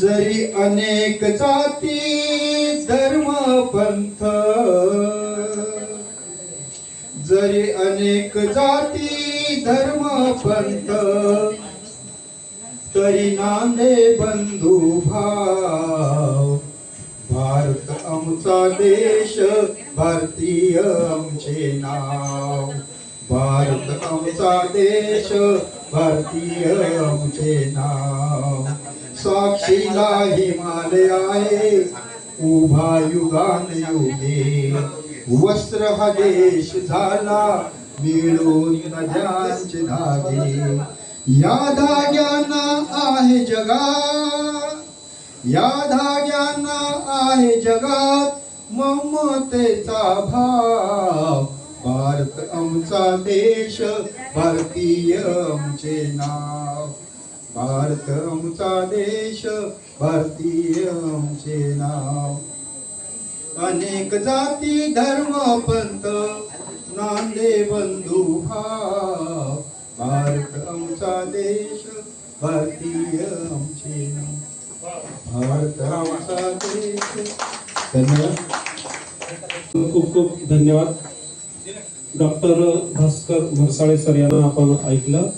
जरी अनेक जाती धर्म पंथ जरी अनेक जाती धर्म पंथ तरी नांदे बंधू भाव. भारत आमचा देश भारतीय आमचे नाव. भारत आमचा देश भारतीय आमचे नाव साक्षीला हिमालय आहे उभा युगान युगे वस्त्र हा देश झाला मिळून नद्यांचे धागे या धाग्यांना आहे जगात या धाग्यांना आहे जगात ममतेचा भाग आमचा देश भारतीय आमचे नाव. भारत आमचा देश भारतीय आमचे नाव. अनेक जाती धर्म पंत नांदे बंधू भाव. भारत आमचा देश भारतीय आमचे नाव. भारत आमचा देश. धन्यवाद. खूप खूप धन्यवाद. डॉक्टर भास्कर म्हरसाळे सर यांना आपण ऐकलं.